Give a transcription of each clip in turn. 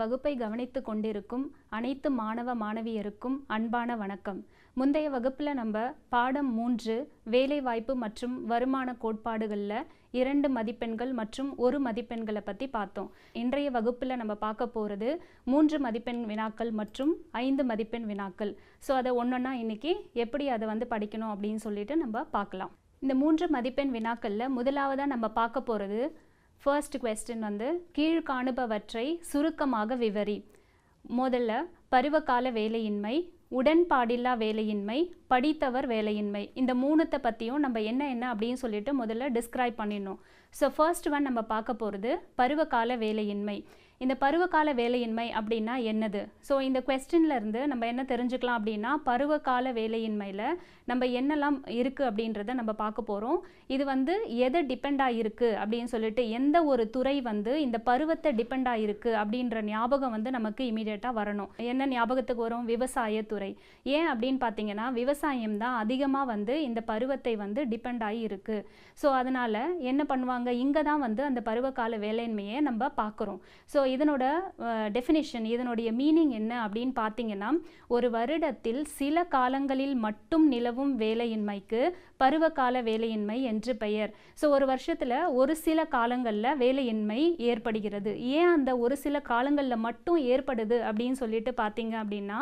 வகுப்பை கவனித்து கொண்டிருக்கும் அனைத்து மாணவ மாணவியருக்கும் அன்பான வணக்கம். முந்தைய வகுப்பில் நம்ம பாடம் மூன்று வேலைவாய்ப்பு மற்றும் வருமான கோட்பாடுகளில் இரண்டு மதிப்பெண்கள் மற்றும் ஒரு மதிப்பெண்களை பற்றி பார்த்தோம். இன்றைய வகுப்பில் நம்ம பார்க்க போகிறது மூன்று மதிப்பெண் வினாக்கள் மற்றும் ஐந்து மதிப்பெண் வினாக்கள். ஸோ அதை ஒன்றுன்னா இன்னைக்கு எப்படி அதை வந்து படிக்கணும் அப்படின்னு சொல்லிட்டு நம்ம பார்க்கலாம். இந்த மூன்று மதிப்பெண் வினாக்களில் முதலாவதாக நம்ம பார்க்க போகிறது ஃபர்ஸ்ட் கொஸ்டின் வந்து கீழ்காணுபவற்றை சுருக்கமாக விவரி. முதல்ல பருவகால வேலையின்மை உடன்பாடில்லா வேலையின்மை படித்தவர் வேலையின்மை. இந்த மூணுத்தை பற்றியும் நம்ம என்ன என்ன அப்படின்னு சொல்லிட்டு முதல்ல டிஸ்கிரைப் பண்ணிடணும். ஸோ ஃபர்ஸ்ட் ஒன் நம்ம பார்க்க போகிறது பருவகால வேலையின்மை. இந்த பருவகால வேலையின்மை அப்படின்னா என்னது? ஸோ இந்த கொஸ்டின்ல இருந்து நம்ம என்ன தெரிஞ்சுக்கலாம் அப்படின்னா பருவகால வேலையின்மையில் நம்ம என்னெல்லாம் இருக்குது அப்படின்றத நம்ம பார்க்க போகிறோம் இது வந்து எதை டிபெண்டாக இருக்குது அப்படின்னு சொல்லிட்டு எந்த ஒரு துறை வந்து இந்த பருவத்தை டிபெண்டாக இருக்குது அப்படின்ற ஞாபகம் வந்து நமக்கு இமீடியட்டாக வரணும். என்ன ஞாபகத்துக்கு வரும்? விவசாயத்துறை ஏன் அப்படின்னு பார்த்தீங்கன்னா விவசாயம் தான் அதிகமாக வந்து இந்த பருவத்தை வந்து டிபெண்ட் ஆகி இருக்குது ஸோ அதனால் என்ன பண்ணுவாங்க? இங்கே தான் வந்து அந்த பருவகால வேலையின்மையை நம்ம பார்க்குறோம். ஸோ இதனோட டெஃபினிஷன் இதனுடைய மீனிங் என்ன அப்படின்னு பார்த்தீங்கன்னா ஒரு வருடத்தில் சில காலங்களில் மட்டும் நிலவும் வேலையின்மைக்கு பருவகால வேலையின்மை என்று பெயர். ஸோ ஒரு வருஷத்தில் ஒரு சில காலங்களில் வேலையின்மை ஏற்படுகிறது. ஏன் அந்த ஒரு சில காலங்களில் மட்டும் ஏற்படுது அப்படின்னு சொல்லிட்டு பார்த்தீங்க அப்படின்னா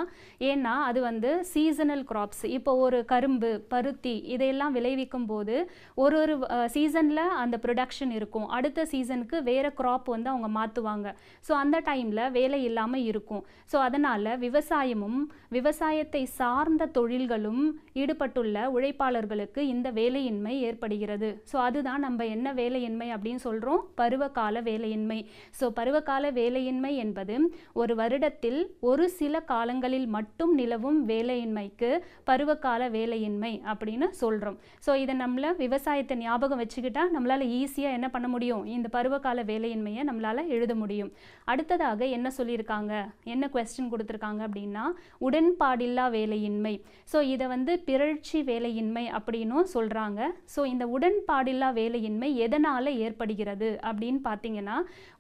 ஏன்னா அது வந்து சீசனல் கிராப்ஸ் இப்போ ஒரு கரும்பு பருத்தி இதையெல்லாம் விளைவிக்கும் போது ஒரு ஒரு சீசனில் அந்த ப்ரொடக்ஷன் இருக்கும். அடுத்த சீசனுக்கு வேறு கிராப் வந்து அவங்க மாற்றுவாங்க ஸோ அந்த டைமில் வேலை இல்லாமல் இருக்கும். ஸோ அதனால் விவசாயமும் விவசாயத்தை சார்ந்த தொழில்களும் ஈடுபட்டுள்ள உழைப்பாளர்களுக்கு இந்த வேலையின்மை ஏற்படுகிறது. ஸோ அதுதான் நம்ம என்ன வேலையின்மை அப்படின்னு சொல்கிறோம் பருவகால வேலையின்மை. ஸோ பருவகால வேலையின்மை என்பது ஒரு வருடத்தில் ஒரு சில காலங்களில் மட்டும் நிலவும் வேலையின்மைக்கு பருவகால வேலையின்மை அப்படின்னு சொல்கிறோம் ஸோ இதை நம்மள விவசாயத்தை ஞாபகம் வச்சுக்கிட்டால் நம்மளால் ஈஸியாக என்ன பண்ண முடியும்? இந்த பருவகால வேலையின்மையை நம்மளால் எழுத முடியும். அடுத்ததாக என்ன சொல்லியிருக்காங்க? என்ன கொஸ்டின் கொடுத்துருக்காங்க அப்படின்னா உடன்பாடில்லா வேலையின்மை. ஸோ இதை வந்து பிறழ்ச்சி வேலையின்மை அப்படின்னும் சொல்கிறாங்க ஸோ இந்த உடன்பாடில்லா வேலையின்மை எதனால் ஏற்படுகிறது அப்படின்னு பார்த்தீங்கன்னா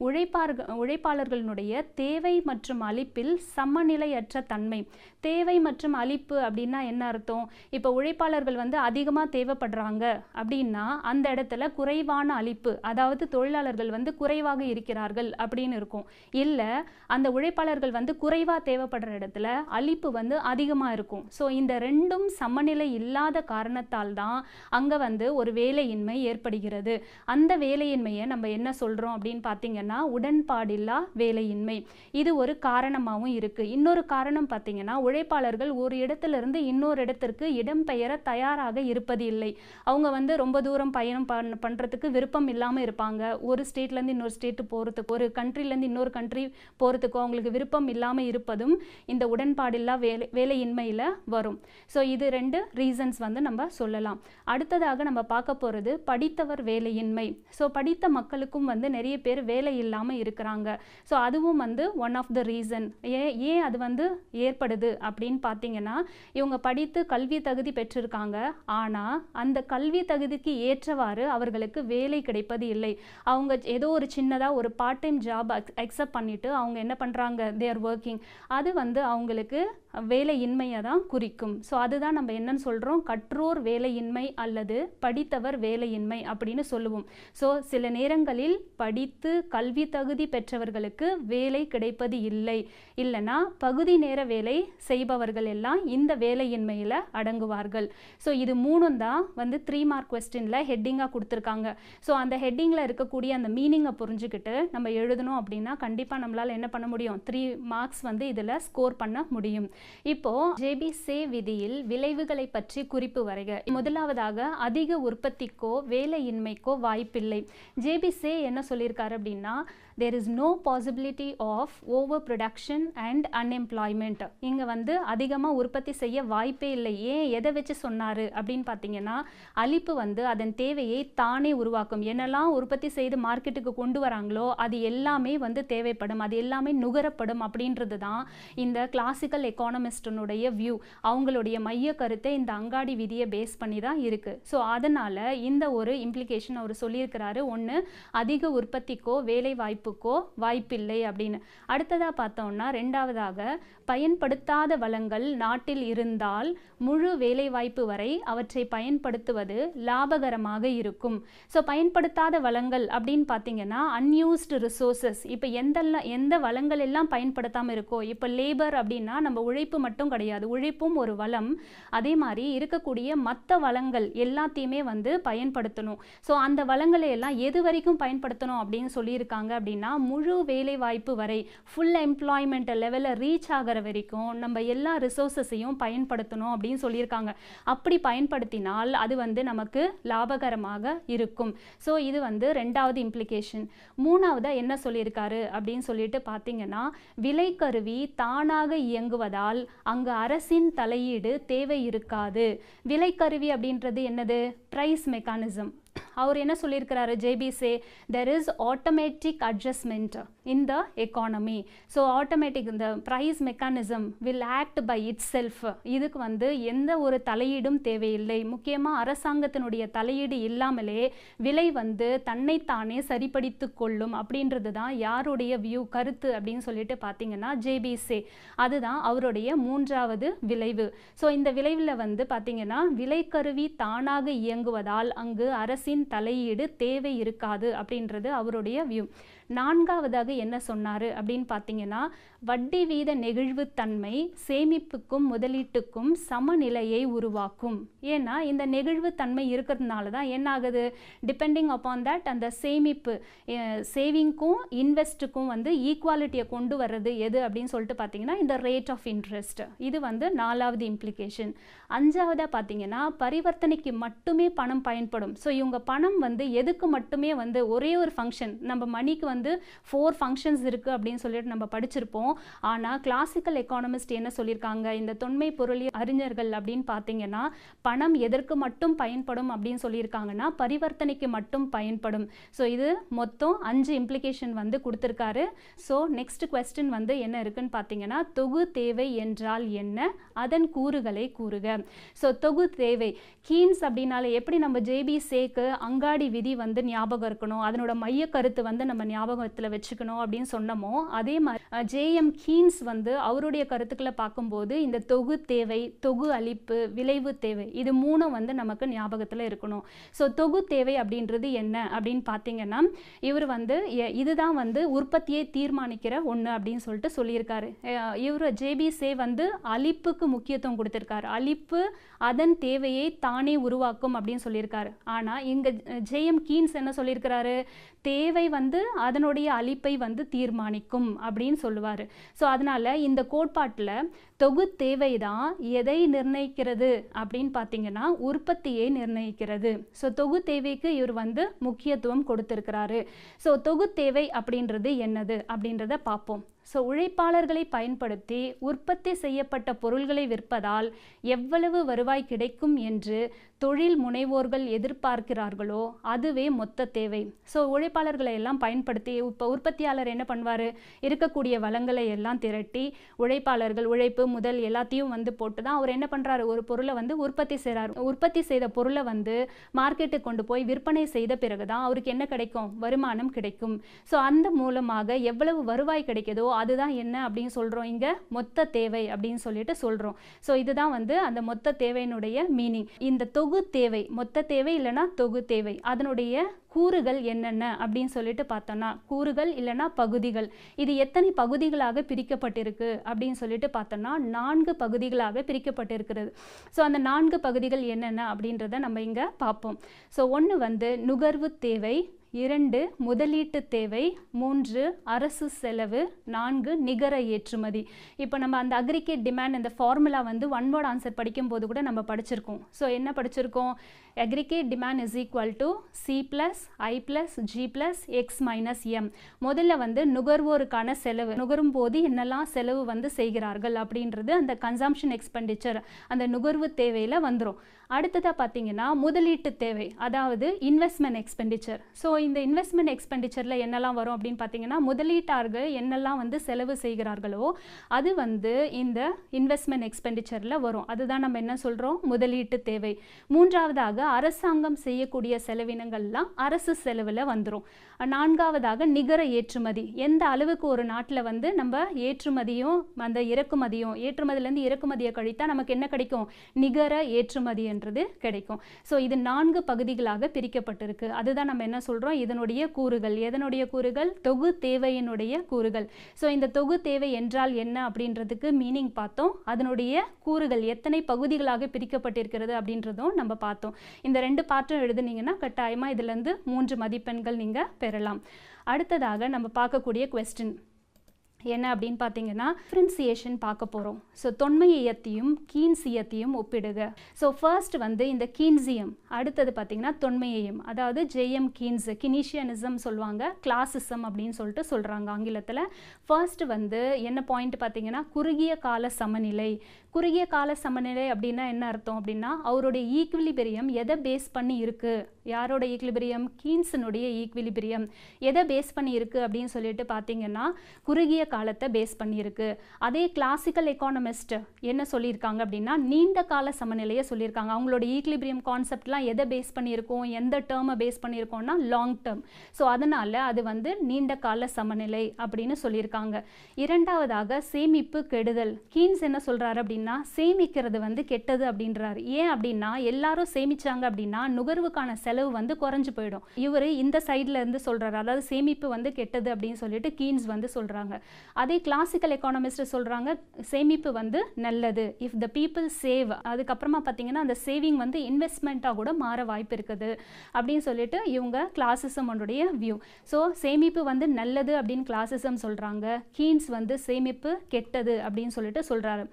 உழைப்பார்கள் உழைப்பாளர்களுடைய தேவை மற்றும் அளிப்பில் சமநிலையற்ற தன்மை. தேவை மற்றும் அளிப்பு அப்படின்னா என்ன அர்த்தம்? இப்போ உழைப்பாளர்கள் வந்து அதிகமாக தேவைப்படுறாங்க அப்படின்னா அந்த இடத்துல குறைவான அளிப்பு அதாவது தொழிலாளர்கள் வந்து குறைவாக இருக்கிறார்கள் அப்படின்னு இருக்கும். இல்லை அந்த உழைப்பாளர்கள் வந்து குறைவாக தேவைப்படுற இடத்துல அழிப்பு வந்து அதிகமாக இருக்கும். ஸோ இந்த ரெண்டும் சமநிலை இல்லாத காரணத்தால் தான் அங்கே வந்து ஒரு வேலையின்மை ஏற்படுகிறது. அந்த வேலையின்மையை நம்ம என்ன சொல்கிறோம் அப்படின்னு பார்த்தீங்கன்னா உடன்பாடில்லா வேலையின்மை. இது ஒரு காரணமாகவும் இருக்குது இன்னொரு காரணம் பார்த்தீங்கன்னா உழைப்பாளர்கள் ஒரு இடத்துலேருந்து இன்னொரு இடத்திற்கு இடம்பெயர தயாராக இருப்பது இல்லை. அவங்க வந்து ரொம்ப தூரம் பயணம் பண் பண்ணுறதுக்கு விருப்பம் இல்லாமல் இருப்பாங்க. ஒரு ஸ்டேட்லேருந்து இன்னொரு ஸ்டேட்டு போகிறதுக்கு ஒரு கண்ட்ரிலேருந்து இன்னொரு கண்ட்ரி போகிறதுக்கோ அவங்களுக்கு விருப்பம் இல்லாமல் இருப்பதும் இந்த உடன்பாடில்லா வேலை வேலையின்மையில் வரும். ஸோ இது ரெண்டு ரீசன்ஸ் வந்து நம்ம சொல்லலாம். அடுத்ததாக நம்ம பார்க்க போகிறது படித்தவர் வேலையின்மை. ஸோ படித்த மக்களுக்கும் வந்து நிறைய பேர் வேலை இல்லாமல் இருக்கிறாங்க. ஸோ அதுவும் வந்து ஒன் ஆஃப் த ரீசன் ஏன் ஏன் அது வந்து ஏற்படுது அப்படின்னு பார்த்தீங்கன்னா இவங்க படித்து கல்வி தகுதி பெற்றிருக்காங்க. ஆனால் அந்த கல்வி தகுதிக்கு ஏற்றவாறு அவர்களுக்கு வேலை கிடைப்பது இல்லை. அவங்க ஏதோ ஒரு சின்னதாக ஒரு பார்ட் டைம் ஜாப் அக்செப்ட் பண்ணிவிட்டு அவங்க என்ன பண்ணுறாங்க தேர் ஒர்க்கிங் அது வந்து அவங்களுக்கு வேலையின்மையை தான் குறிக்கும். ஸோ அதுதான் நம்ம என்னன்னு சொல்கிறோம் கற்றோர் வேலையின்மை அல்லது படித்தவர் வேலையின்மை அப்படின்னு சொல்லுவோம். ஸோ சில நேரங்களில் படித்து கல்வி தகுதி பெற்றவர்களுக்கு வேலை கிடைப்பது இல்லை. இல்லைன்னா பகுதி நேர வேலை செய்பவர்கள் எல்லாம் இந்த வேலையின்மையில் அடங்குவார்கள். ஸோ இது மூணும் தான் வந்து த்ரீ மார்க் கொஸ்டினில் ஹெட்டிங்காக கொடுத்துருக்காங்க. ஸோ அந்த ஹெட்டிங்கில் இருக்கக்கூடிய அந்த மீனிங்கை புரிஞ்சுக்கிட்டு நம்ம எழுதணும் அப்படின்னா கண்டிப்பாக நம்மளால் என்ன பண்ண முடியும்? த்ரீ மார்க்ஸ் வந்து இதில் ஸ்கோர் பண்ண முடியும். இப்போ ஜேபி சே விதியில் விளைவுகளை பற்றி குறிப்பு வரைக. முதலாவதாக அதிக உற்பத்திக்கோ வேலையின்மைக்கோ வாய்ப்பில்லை. ஜேபி சே என்ன சொல்லியிருக்காரு அப்படின்னா there is no possibility of over production and unemployment இங்கே வந்து அதிகமாக உற்பத்தி செய்ய வாய்ப்பே இல்லை. ஏன் எதை வச்சு சொன்னார் அப்படின்னு பார்த்தீங்கன்னா அழிப்பு வந்து அதன் தேவையை தானே உருவாக்கும். என்னெல்லாம் உற்பத்தி செய்து மார்க்கெட்டுக்கு கொண்டு வராங்களோ அது எல்லாமே வந்து தேவைப்படும். அது எல்லாமே நுகரப்படும் அப்படின்றது தான் இந்த கிளாசிக்கல் எக்கானமிஸ்டனுடைய வியூ அவங்களுடைய மைய கருத்தை இந்த அங்காடி விதியை பேஸ் பண்ணி தான் இருக்குது ஸோ அதனால் இந்த ஒரு இம்ப்ளிகேஷன் அவர் சொல்லியிருக்கிறாரு. ஒன்று அதிக உற்பத்திக்கோ வேலை வாய்ப்புக்கோ வாய்ப்பில்லை அப்படின்னு. அடுத்ததாக பார்த்தோம்னா ரெண்டாவதாக பயன்படுத்தாத வளங்கள் நாட்டில் இருந்தால் முழு வேலைவாய்ப்பு வரை அவற்றை பயன்படுத்துவது லாபகரமாக இருக்கும். ஸோ பயன்படுத்தாத வளங்கள் அப்படின்னு பார்த்தீங்கன்னா அன்யூஸ்டு ரிசோர்சஸ் இப்போ எந்தெல்லாம் எந்த வளங்கள் எல்லாம் பயன்படுத்தாமல் இருக்கோ இப்போ லேபர் அப்படின்னா நம்ம உழைப்பு மட்டும் கிடையாது. உழைப்பும் ஒரு வளம். அதே மாதிரி இருக்கக்கூடிய மற்ற வளங்கள் எல்லாத்தையுமே வந்து பயன்படுத்தணும். ஸோ அந்த வளங்களை எல்லாம் எது வரைக்கும் பயன்படுத்தணும் அப்படின்னு சொல்லியிருக்காங்க அப்படின்னா முழு வேலை வாய்ப்பு வரை ஃபுல் எம்ப்ளாய்மெண்ட் லெவலில் ரீச் ஆகிற வரைக்கும் நம்ம எல்லா ரிசோர்ஸஸையும் பயன்படுத்தணும் அப்படின்னு சொல்லியிருக்காங்க. அப்படி பயன்படுத்தினால் அது வந்து நமக்கு லாபகரமாக இருக்கும். ஸோ இது வந்து ரெண்டாவது இம்ப்ளிகேஷன் மூணாவதாக என்ன சொல்லியிருக்காரு அப்படின்னு சொல்லிட்டு பார்த்தீங்கன்னா விலைக்கருவி தானாக இயங்குவதால் அங்கு அரசின் தலையீடு தேவை இருக்காது விலைக்கருவி அப்படின்றது என்னது? ப்ரைஸ் மெக்கானிசம் அவர் என்ன சொல்லியிருக்கிறாரு? J B Say there is automatic adjustment in the economy so automatic இந்த price mechanism will act by itself இதுக்கு வந்து எந்த ஒரு தலையீடும் தேவையில்லை. முக்கியமாக அரசாங்கத்தினுடைய தலையீடு இல்லாமலே விலை வந்து தன்னைத்தானே சரிப்படுத்தி கொள்ளும் அப்படின்றது தான் யாருடைய வியூ கருத்து அப்படின்னு சொல்லிட்டு பார்த்தீங்கன்னா ஜேபிசே அதுதான் அவருடைய மூன்றாவது விளைவு. ஸோ இந்த விளைவில் வந்து பார்த்தீங்கன்னா விலைக்கருவி தானாக இயங்குவதால் அங்கு அரசின் தலையீடு தேவை இருக்காது அப்படின்றது அவருடைய வியூ நான்காவதாக என்ன சொன்னார் அப்படின்னு பார்த்தீங்கன்னா வட்டி வீத நெகிழ்வுத்தன்மை சேமிப்புக்கும் முதலீட்டுக்கும் சமநிலையை உருவாக்கும். ஏன்னா இந்த நெகிழ்வுத்தன்மை இருக்கிறதுனால தான் என்ன ஆகுது? டிபெண்டிங் அப்பான் தட் அந்த சேமிப்பு சேவிங்க்கும் இன்வெஸ்ட்டுக்கும் வந்து ஈக்குவாலிட்டியை கொண்டு வர்றது எது அப்படின்னு சொல்லிட்டு பார்த்தீங்கன்னா இந்த ரேட் ஆஃப் இன்ட்ரெஸ்ட் இது வந்து நாலாவது இம்ப்ளிகேஷன் அஞ்சாவதாக பார்த்தீங்கன்னா பரிவர்த்தனைக்கு மட்டுமே பணம் பயன்படும். ஸோ இவங்க பணம் வந்து எதுக்கு மட்டுமே வந்து ஒரே ஒரு ஃபங்க்ஷன் நம்ம மணிக்கு வந்து ஃபோர் ஃபங்க்ஷன்ஸ் இருக்குது அப்படின்னு சொல்லிட்டு நம்ம படிச்சிருப்போம். ஆனால் கிளாசிக்கல் எக்கானமிஸ்ட் என்ன சொல்லியிருக்காங்க? இந்த தொன்மை பொருளிய அறிஞர்கள் அப்படின்னு பார்த்தீங்கன்னா பணம் எதற்கு மட்டும் பயன்படும் அப்படின்னு சொல்லியிருக்காங்கன்னா பரிவர்த்தனைக்கு மட்டும் பயன்படும். ஸோ இது மொத்தம் அஞ்சு இம்ப்ளிகேஷன் வந்து கொடுத்துருக்காரு. ஸோ நெக்ஸ்ட் கொஸ்டின் வந்து என்ன இருக்குன்னு பார்த்தீங்கன்னா தொகு தேவை என்றால் என்ன? அதன் கூறுகளை கூறுக. ஸோ தொகு தேவை. கீன்ஸ் அப்படின்னாலே எப்படி நம்ம ஜேபி சேக்கு அங்காடி விதி வந்து ஞாபகம் இருக்கணும்? அதனோட மைய கருத்து வந்து நம்ம ஞாபகம் ஞாபகத்தில் வச்சுக்கணும் அப்படின்னு சொன்னோமோ அதே மாதிரி ஜேஎம் கீன்ஸ் வந்து அவருடைய கருத்துக்களை பார்க்கும்போது இந்த தொகு தேவை தொகு அளிப்பு விளைவு தேவை இது மூணும் வந்து நமக்கு ஞாபகத்தில் இருக்கணும். ஸோ தொகு தேவை அப்படின்றது என்ன அப்படின்னு பார்த்தீங்கன்னா இவர் வந்து எ- இதுதான் வந்து உற்பத்தியை தீர்மானிக்கிற ஒன்று அப்படின்னு சொல்லிட்டு சொல்லியிருக்காரு. இவர் ஜேபிசே வந்து அழிப்புக்கு முக்கியத்துவம் கொடுத்துருக்காரு. அழிப்பு அதன் தேவையை தானே உருவாக்கும் அப்படின்னு சொல்லியிருக்காரு. ஆனால் இங்கே ஜேஎம் கீன்ஸ் என்ன சொல்லியிருக்கிறாரு? தேவை வந்து அதனுடைய அளிப்பை வந்து தீர்மானிக்கும் அப்படின்னு சொல்லுவார். ஸோ அதனால் இந்த கோட்பாட்டில் தொகு தேவை தான் எதை நிர்ணயிக்கிறது அப்படின்னு பார்த்தீங்கன்னா உற்பத்தியை நிர்ணயிக்கிறது. ஸோ தொகு தேவைக்கு இவர் வந்து முக்கியத்துவம் கொடுத்துருக்கிறாரு. ஸோ தொகு தேவை அப்படின்றது என்னது அப்படின்றத பார்ப்போம் ஸோ உழைப்பாளர்களை பயன்படுத்தி உற்பத்தி செய்யப்பட்ட பொருள்களை விற்பதால் எவ்வளவு வருவாய் கிடைக்கும் என்று தொழில் முனைவோர்கள் எதிர்பார்க்கிறார்களோ அதுவே மொத்த தேவை. ஸோ உழைப்பாளர்களை எல்லாம் பயன்படுத்தி இப்போ உற்பத்தியாளர் என்ன பண்ணுவார்? இருக்கக்கூடிய வளங்களை எல்லாம் திரட்டி உழைப்பாளர்கள் உழைப்பு முதல் எல்லாத்தையும் வந்து போட்டு தான் அவர் என்ன பண்ணுறாரு ஒரு பொருளை வந்து உற்பத்தி செய்கிறார் உற்பத்தி செய்த பொருளை வந்து மார்க்கெட்டுக்கு கொண்டு போய் விற்பனை செய்த பிறகு தான் அவருக்கு என்ன கிடைக்கும்? வருமானம் கிடைக்கும். ஸோ அந்த மூலமாக எவ்வளவு வருவாய் கிடைக்குதோ அதுதான் என்ன அப்படின்னு சொல்கிறோம் இங்கே மொத்த தேவை அப்படின்னு சொல்லிட்டு சொல்கிறோம் ஸோ இதுதான் வந்து அந்த மொத்த தேவையினுடைய மீனிங் இந்த தொகு தேவை மொத்த தேவை இல்லைன்னா தொகு தேவை. அதனுடைய கூறுகள் என்னென்ன அப்படின்னு சொல்லிட்டு பார்த்தோம்னா கூறுகள் இல்லைன்னா பகுதிகள். இது எத்தனை பகுதிகளாக பிரிக்கப்பட்டிருக்கு அப்படின்னு சொல்லிட்டு பார்த்தோம்னா நான்கு பகுதிகளாக பிரிக்கப்பட்டிருக்கிறது. ஸோ அந்த நான்கு பகுதிகள் என்னென்ன அப்படின்றத நம்ம இங்கே பார்ப்போம். ஸோ ஒன்று வந்து நுகர்வு தேவை இரண்டு முதலீட்டு தேவை. மூன்று அரசு செலவு. நான்கு நிகர ஏற்றுமதி. இப்போ நம்ம அந்த அக்ரிகேட் டிமாண்ட் இந்த ஃபார்முலா வந்து ஒன் வேர்ட் ஆன்சர் படிக்கும்போது கூட நம்ம படிச்சிருக்கோம். ஸோ என்ன படிச்சிருக்கோம்? Aggregate demand is equal to C plus I plus G plus X minus M முதல்ல வந்து நுகர்வோருக்கான செலவு. நுகரும் போது என்னெல்லாம் செலவு வந்து செய்கிறார்கள் அப்படின்றது அந்த கன்சம்ஷன் எக்ஸ்பெண்டிச்சர் அந்த நுகர்வு தேவையில் வந்துடும் அடுத்ததாக பார்த்தீங்கன்னா முதலீட்டு தேவை அதாவது இன்வெஸ்ட்மெண்ட் எக்ஸ்பெண்டிச்சர் ஸோ இந்த இன்வெஸ்ட்மெண்ட் எக்ஸ்பெண்டிச்சரில் என்னெல்லாம் வரும் அப்படின்னு பார்த்தீங்கன்னா முதலீட்டார்கள் என்னெல்லாம் வந்து செலவு செய்கிறார்களோ அது வந்து இந்த இன்வெஸ்ட்மெண்ட் எக்ஸ்பெண்டிச்சரில் வரும். அதுதான் நம்ம என்ன சொல்கிறோம் முதலீட்டு தேவை. மூன்றாவதாக அரசாங்கம் செய்யக்கூடிய செலவினங்கள்லாம் அரசு செலவில் வந்துடும் நான்காவதாக நிகர ஏற்றுமதி. எந்த அளவுக்கு ஒரு நாட்டில் வந்து நம்ம ஏற்றுமதியும் அந்த இறக்குமதியும் ஏற்றுமதியிலேருந்து இறக்குமதியை கழித்தா நமக்கு என்ன கிடைக்கும்? நிகர ஏற்றுமதி அப்படின்றது கிடைக்கும். ஸோ இது நான்கு பகுதிகளாக பிரிக்கப்பட்டிருக்கு. அதுதான் நம்ம என்ன சொல்கிறோம் இதனுடைய கூறுகள். எதனுடைய கூறுகள்? தொகு தேவையினுடைய கூறுகள். ஸோ இந்த தொகு தேவை என்றால் என்ன அப்படின்றதுக்கு மீனிங் பார்த்தோம். அதனுடைய கூறுகள் எத்தனை பகுதிகளாக பிரிக்கப்பட்டிருக்கிறது அப்படின்றதும் நம்ம பார்த்தோம். இந்த ரெண்டு பாற்றம் எழுதுனீங்கன்னா கட்டாயமாக இதுலேருந்து மூன்று மதிப்பெண்கள் நீங்கள் பெறலாம். அடுத்ததாக நம்ம பார்க்கக்கூடிய கொஸ்டின் என்ன அப்படின்னு பார்த்தீங்கன்னா டிஃப்ரென்சியேஷன் பார்க்க போகிறோம் ஸோ தொன்மையத்தையும் கீன்சியத்தையும் ஒப்பிடுக. ஸோ ஃபர்ஸ்ட் வந்து இந்த கீன்சியம் அடுத்தது பார்த்தீங்கன்னா தொன்மையம் அதாவது ஜேஎம் கீன்ஸ் கினீஷியனிசம் சொல்லுவாங்க கிளாசிசம் அப்படின்னு சொல்லிட்டு சொல்கிறாங்க ஆங்கிலத்தில். ஃபர்ஸ்ட் வந்து என்ன பாயிண்ட் பார்த்தீங்கன்னா குறுகிய கால சமநிலை. குறுகிய கால சமநிலை அப்படின்னா என்ன அர்த்தம் அப்படின்னா அவருடைய ஈக்விலிபிரியம் எதை பேஸ் பண்ணி இருக்கு? யாரோட ஈக்விலிபிரியம் கீன்ஸனுடைய ஈக்விலிபிரியம் எதை பேஸ் பண்ணி இருக்கு அப்படின்னு சொல்லிட்டு பார்த்தீங்கன்னா குறுகிய காலத்தை பேஸ் பண்ணியிருக்கு அதே கிளாசிக்கல் எக்கானமிஸ்ட் என்ன சொல்லியிருக்காங்க அப்படின்னா நீண்ட கால சமநிலையை சொல்லியிருக்காங்க. அவங்களோட ஈக்லிபிரியம் கான்செப்ட்லாம் எதை பேஸ் பண்ணியிருக்கோம் எந்த டேர்மை பேஸ் பண்ணியிருக்கோம்னா லாங் டேர்ம் ஸோ அதனால் அது வந்து நீண்ட கால சமநிலை அப்படின்னு சொல்லியிருக்காங்க. இரண்டாவதாக சேமிப்பு கெடுதல். கீன்ஸ் என்ன சொல்கிறாரு அப்படின்னா சேமிக்கிறது வந்து கெட்டது அப்படின்றாரு. ஏன் அப்படின்னா எல்லாரும் சேமிச்சாங்க அப்படின்னா நுகர்வுக்கான செலவு வந்து குறைஞ்சு போயிடும். இவர் இந்த சைட்ல இருந்து சொல்றாரு. அதாவது சேமிப்பு வந்து கெட்டது அப்படின்னு சொல்லிட்டு கீன்ஸ் வந்து சொல்றாங்க. அதே கிளாசிக்கல் எக்கானமிஸ்ட் சொல்கிறாங்க சேமிப்பு வந்து நல்லது. இஃப் த பீப்புள் சேவ் அதுக்கப்புறமா பார்த்தீங்கன்னா அந்த சேவிங் வந்து இன்வெஸ்ட்மெண்ட்டாக கூட மாற வாய்ப்பு இருக்குது. அப்படின்னு சொல்லிட்டு இவங்க கிளாசிசமோடைய வியூ ஸோ சேமிப்பு வந்து நல்லது அப்படின்னு கிளாசிசம் சொல்கிறாங்க கீன்ஸ் வந்து சேமிப்பு கெட்டது அப்படின்னு சொல்லிட்டு சொல்கிறாரு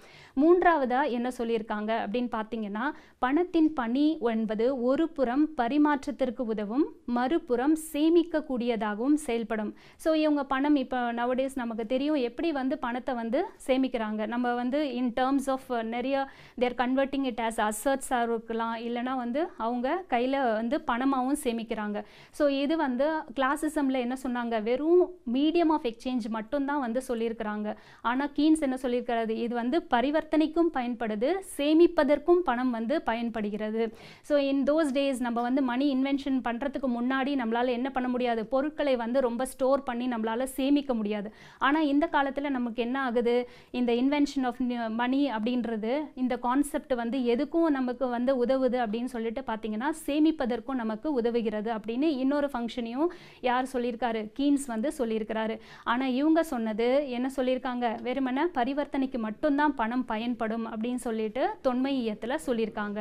மூன்றாவதாக என்ன சொல்லியிருக்காங்க அப்படின்னு பார்த்தீங்கன்னா பணத்தின் பணி என்பது ஒரு புறம் பரிமாற்றத்திற்கு உதவும் மறுபுறம் சேமிக்கக்கூடியதாகவும் செயல்படும். ஸோ இவங்க பணம் இப்போ நவடேஸ் நமக்கு தெரியும் எப்படி வந்து பணத்தை வந்து சேமிக்கிறாங்க. நம்ம வந்து இன் டேர்ம்ஸ் ஆஃப் நிறைய தேர் கன்வெர்ட்டிங் இட் ஆஸ் அசர்ட்ஸாக இருக்கலாம். இல்லைனா வந்து அவங்க கையில் வந்து பணமாகவும் சேமிக்கிறாங்க. ஸோ இது வந்து கிளாசிசமில் என்ன சொன்னாங்க? வெறும் மீடியம் ஆஃப் எக்ஸ்சேஞ்ச் மட்டும்தான் வந்து சொல்லியிருக்கிறாங்க. ஆனால் கீன்ஸ் என்ன சொல்லியிருக்கிறது இது வந்து பரிவர்த்தனை பரிவர்த்தனைக்கும் பயன்படுது சேமிப்பதற்கும் பணம் வந்து பயன்படுகிறது. ஸோ இன் தோஸ் டேஸ் நம்ம வந்து மணி இன்வென்ஷன் பண்ணுறதுக்கு முன்னாடி நம்மளால் என்ன பண்ண முடியாது? பொருட்களை வந்து ரொம்ப ஸ்டோர் பண்ணி நம்மளால் சேமிக்க முடியாது. ஆனால் இந்த காலத்தில் நமக்கு என்ன ஆகுது? இந்த இன்வென்ஷன் ஆஃப் மணி அப்படின்றது இந்த கான்செப்ட் வந்து எதுக்கும் நமக்கு வந்து உதவுது அப்படின்னு சொல்லிட்டு பார்த்தீங்கன்னா சேமிப்பதற்கும் நமக்கு உதவுகிறது அப்படின்னு இன்னொரு ஃபங்க்ஷனையும் யார் சொல்லியிருக்காரு? கீன்ஸ் வந்து சொல்லியிருக்கிறாரு. ஆனால் இவங்க சொன்னது என்ன சொல்லியிருக்காங்க? வெறுமன பரிவர்த்தனைக்கு மட்டும்தான் பணம் பயன்படும் அப்படின்னு சொல்லிட்டு தொன்மையத்தில் சொல்லியிருக்காங்க.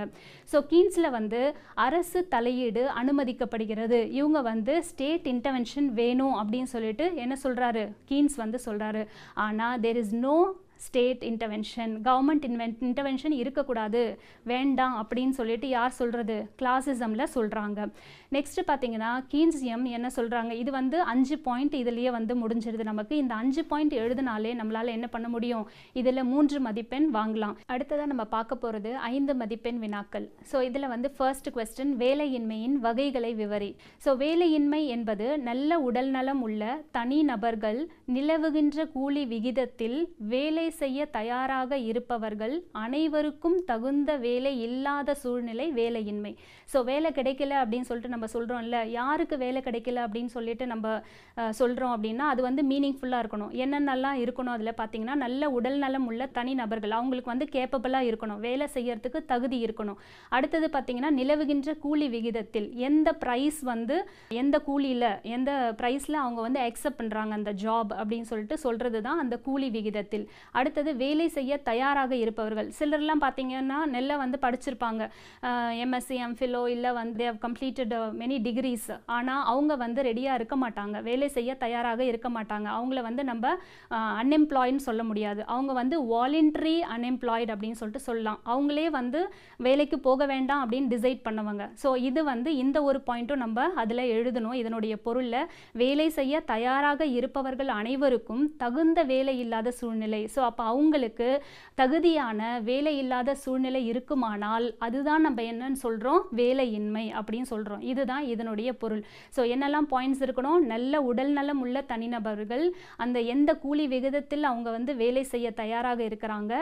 ஸோ கீன்ஸில் வந்து அரசு தலையீடு அனுமதிக்கப்படுகிறது. இவங்க வந்து ஸ்டேட் இன்டர்வென்ஷன் வேணும் அப்படின்னு சொல்லிட்டு என்ன சொல்கிறாரு கீன்ஸ் வந்து சொல்கிறாரு ஆனால் there is no state intervention government இன்வென் intervention இருக்கக்கூடாது. வேண்டாம் அப்படின்னு சொல்லிட்டு யார் சொல்கிறது கிளாசிசமில் சொல்கிறாங்க நெக்ஸ்ட் பார்த்தீங்கன்னா கீன்சியம் என்ன சொல்கிறாங்க இது வந்து அஞ்சு பாயிண்ட் இதுலேயே வந்து முடிஞ்சிருது நமக்கு. இந்த அஞ்சு பாயிண்ட் எழுதினாலே நம்மளால் என்ன பண்ண முடியும்? இதில் மூன்று மதிப்பெண் வாங்கலாம். அடுத்ததாக நம்ம பார்க்க போகிறது ஐந்து மதிப்பெண் வினாக்கள். ஸோ இதில் வந்து ஃபர்ஸ்ட் கொஸ்டின் வேலையின்மையின் வகைகளை விவரி. ஸோ வேலையின்மை என்பது நல்ல உடல்நலம் உள்ள தனி நபர்கள் நிலவுகின்ற கூலி விகிதத்தில் வேலை செய்ய தயாராக இருப்பவர்கள் அனைவருக்கும் தகுந்த வேலை இல்லாத சூழ்நிலை வேலையின்மை. ஸோ வேலை கிடைக்கல அப்படின்னு சொல்லிட்டு நம்ம நம்ம சொல்கிறோம்ல யாருக்கு வேலை கிடைக்கல அப்படின்னு சொல்லிட்டு நம்ம சொல்கிறோம் அப்படின்னா அது வந்து மீனிங்ஃபுல்லாக இருக்கணும். என்னென்னலாம் இருக்கணும் அதில் பார்த்தீங்கன்னா நல்ல உடல் நலம் உள்ள தனி நபர்கள் அவங்களுக்கு வந்து கேப்பபிளாக இருக்கணும். வேலை செய்யறதுக்கு தகுதி இருக்கணும். அடுத்தது பார்த்தீங்கன்னா நிலவுகின்ற கூலி விகிதத்தில் எந்த ப்ரைஸ் வந்து எந்த கூலியில் எந்த ப்ரைஸில் அவங்க வந்து அக்செப்ட் பண்ணுறாங்க அந்த ஜாப் அப்படின்னு சொல்லிட்டு சொல்கிறது தான் அந்த கூலி விகிதத்தில். அடுத்தது வேலை செய்ய தயாராக இருப்பவர்கள். சிலர்லாம் பார்த்தீங்கன்னா நெல்லை வந்து படிச்சிருப்பாங்க. எம்எஸ்சி எம்ஃபிலோ இல்லை வந்து தேவ் கம்ப்ளீட்டட் மெனி டிகிரிஸ் ஆனால் அவங்க வந்து ரெடியாக இருக்க மாட்டாங்க. வேலை செய்ய தயாராக இருக்க மாட்டாங்க. அவங்கள வந்து நம்ம அன்எம்ப்ளாயின்னு சொல்ல முடியாது. அவங்க வந்து வாலண்ட்ரி அன்எம்ப்ளாய்டு அப்படின்னு சொல்லிட்டு சொல்லலாம். அவங்களே வந்து வேலைக்கு போக வேண்டாம் அப்படின்னு டிசைட் பண்ணுவாங்க. ஸோ இது வந்து இந்த ஒரு பாயிண்ட்டும் நம்ம அதில் எழுதணும். இதனுடைய பொருளில் வேலை செய்ய தயாராக இருப்பவர்கள் அனைவருக்கும் தகுந்த வேலை இல்லாத சூழ்நிலை. ஸோ அப்போ அவங்களுக்கு தகுதியான வேலை இல்லாத சூழ்நிலை இருக்குமானால் அதுதான் நம்ம என்னன்னு சொல்கிறோம் வேலையின்மை அப்படின்னு சொல்கிறோம் இதுதான் இதனுடைய பொருள். ஸோ என்னெல்லாம் பாயிண்ட்ஸ் இருக்கணும்? நல்ல உடல் நலம் உள்ள தனிநபர்கள் அந்த எந்த கூலி விகிதத்தில் அவங்க வந்து வேலை செய்ய தயாராக இருக்கிறாங்க?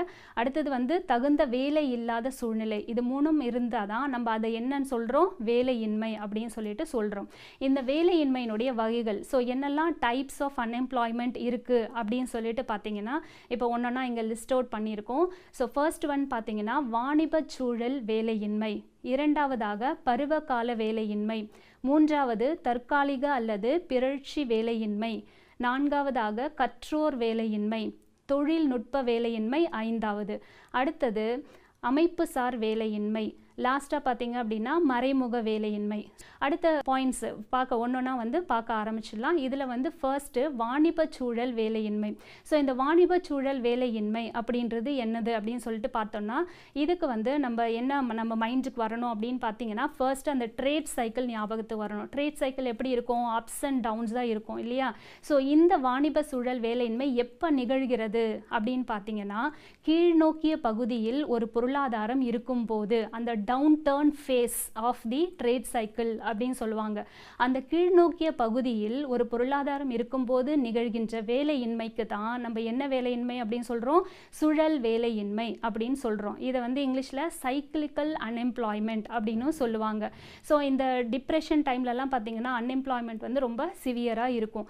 அடுத்தது வந்து தகுந்த வேலை இல்லாத சூழ்நிலை. இது மூணும் இருந்தால் தான் நம்ம அதை என்னன்னு சொல்கிறோம் வேலையின்மை அப்படின்னு சொல்லிட்டு சொல்கிறோம் இந்த வேலையின்மையினுடைய வகைகள். ஸோ என்னெல்லாம் டைப்ஸ் ஆஃப் அன்எம்ப்ளாய்மெண்ட் இருக்குது அப்படின்னு சொல்லிட்டு பார்த்தீங்கன்னா இப்போ ஒன்றா இங்கே லிஸ்ட் அவுட் பண்ணியிருக்கோம். ஸோ ஃபர்ஸ்ட் ஒன் பார்த்தீங்கன்னா வாணிப சூழல் வேலையின்மை. இரண்டாவதாக பருவகால வேலையின்மை. மூன்றாவது தற்காலிக அல்லது பிறழ்ச்சி வேலையின்மை. நான்காவதாக கற்றோர் வேலையின்மை. தொழில்நுட்ப வேலையின்மை ஐந்தாவது. அடுத்தது அமைப்புசார் வேலையின்மை. லாஸ்ட்டாக பார்த்தீங்க அப்படின்னா மறைமுக வேலையின்மை. அடுத்த பாயிண்ட்ஸ் பார்க்க ஒன்றுனா வந்து பார்க்க ஆரம்பிச்சிடலாம். இதில் வந்து ஃபர்ஸ்ட்டு வாணிப சூழல் வேலையின்மை. ஸோ இந்த வாணிப சூழல் வேலையின்மை அப்படின்றது என்னது அப்படின்னு சொல்லிட்டு பார்த்தோம்னா இதுக்கு வந்து நம்ம என்ன நம்ம மைண்டுக்கு வரணும் அப்படின்னு பார்த்தீங்கன்னா ஃபர்ஸ்ட் அந்த ட்ரேட் சைக்கிள் ஞாபகத்துக்கு வரணும். ட்ரேட் சைக்கிள் எப்படி இருக்கும்? அப்ஸ் அண்ட் டவுன்ஸ் தான் இருக்கும் இல்லையா? ஸோ இந்த வாணிப சூழல் வேலையின்மை எப்போ நிகழ்கிறது அப்படின்னு பார்த்தீங்கன்னா கீழ்நோக்கிய பகுதியில் ஒரு பொருளாதாரம் இருக்கும்போது அந்த downturn phase of the trade cycle அப்படின்னு சொல்லுவாங்க. அந்த கீழ்நோக்கிய பகுதியில் ஒரு பொருளாதாரம் இருக்கும்போது நிகழ்கின்ற வேலையின்மைக்கு தான் நம்ம என்ன வேலையின்மை அப்படின்னு சொல்கிறோம் சுழல் வேலையின்மை அப்படின்னு சொல்கிறோம் இதை வந்து இங்கிலீஷில் சைக்கிளிக்கல் அன்எம்ப்ளாய்மெண்ட் அப்படின்னு சொல்லுவாங்க. ஸோ இந்த டிப்ரெஷன் டைம்லலாம் பார்த்தீங்கன்னா அன்எம்ப்ளாய்மெண்ட் வந்து ரொம்ப சிவியராக இருக்கும்.